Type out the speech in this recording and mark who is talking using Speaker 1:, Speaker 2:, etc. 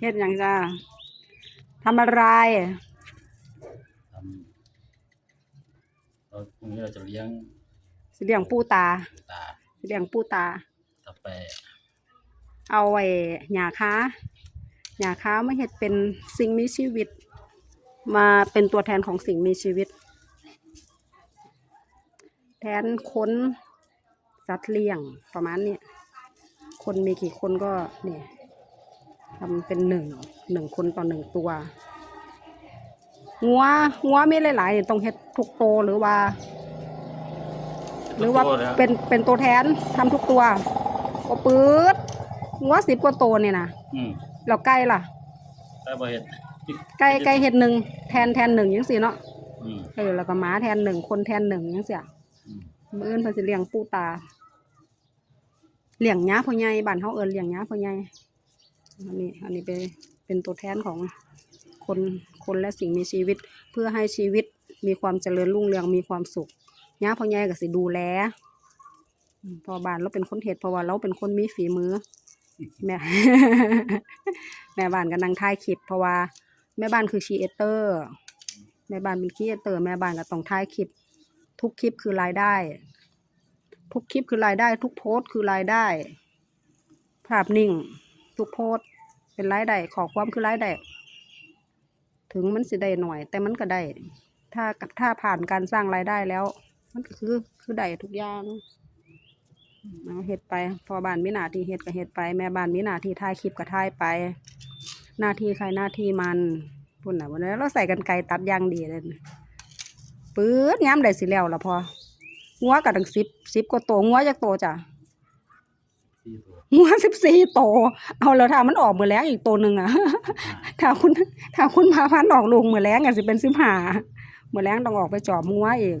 Speaker 1: เฮ็ดหยังจ้าทำอะไร
Speaker 2: ทำเราพรุ่งนี้เราจะเลี้ยง
Speaker 1: สิเลี้ยงปูตา
Speaker 2: ตา
Speaker 1: สิเลี้ยงปูตา
Speaker 2: ตะแปะ
Speaker 1: เอาไอ้หญ้าค้าหญ้าค้ามาเฮ็ดเป็นสิ่งมีชีวิต มาเป็นตัวแทนของสิ่งมีชีวิต แทนคนสัตว์เลี้ยงประมาณนี้คนมีกี่คนก็เนี่ย ทำเป็นหนึ่งหนึ่งคนต่อหนึ่งตัวงัวงัวมีหลายๆต้องเฮ็ดทุกโตวหรือว่า หรือว่าเป็นเป็นตัวแทนทำทุกตัวก็ปื๊ดงัวสิบกว่าตัวเนี่ยนะ
Speaker 2: อืม
Speaker 1: แล้วไก่ล่ะ
Speaker 2: แต่บ่เห็ด
Speaker 1: ไก่ไก่เห็ดหนึ่งแทนแทนหนึ่งยังสิเนาะ
Speaker 2: อืม
Speaker 1: เออแล้วก็หมาแทนหนึ่งคนแทนหนึ่งยังเสีย
Speaker 2: อืม
Speaker 1: มื้ออื่นเพิ่นสิเลี้ยงปูตาเลี้ยงหญ้าพ่อใหญ่บ้านเฮาเอิ้นเลี้ยงหญ้าพ่อใหญ่ อันนี้อันนี้เป็นเป็นตัวแทนของคนคนและสิ่งมีชีวิต เพื่อให้ชีวิตมีความเจริญรุ่งเรืองมีความสุขหญ้าพ่อใหญ่ก็สิดูแลพอบ้านเราเป็นคนเฮ็ดเพราะว่าเราเป็นคนมีฝีมือ แม่ แม่บ้านก็นั่งถ่ายคลิปเพราะว่า แม่บ้านคือครีเอเตอร์ แม่บ้านเป็นคีเอเตอร์ แม่บ้านก็ต้องถ่ายคลิป ทุกคลิปคือรายได้ ทุกคลิปคือรายได้ ทุกโพสต์คือรายได้ ภาพนิ่ง ทุกโพส เป็นรายได้ขอความคือรายได้ถึงมันสิได้หน่อย แต่มันก็ได้ถ้าถ้าผ่านการสร้างรายได้แล้ว มันก็คือคือได้ทุกอย่างเอาเฮ็ดไป พอบ้านมีหน้าที่เฮ็ดก็เฮ็ดไป แม่บ้านมีหน้าที่ถ่ายคลิปก็ถ่ายไป หน้าที่ใครหน้าที่มันพุ่นน่ะวันนี้เราใส่กันไกรตัดยางดีเลยปื๊ดย้ำได้สิแล้วละพองัวกับตั้งสิบสิบกว่าโตงัวจากโตจ้ะ
Speaker 2: สี่ตัว
Speaker 1: งัวสิบสี่โตวเอาแล้วถ้ามันออกมือแรงอีกตัวหนึ่งอะถ้าคุณถ้าคุณพาพันธุ์ออกลูกมือแรงอะสิเป็นสิบห้ามือแรงต้องออกไปจอบงัวอีก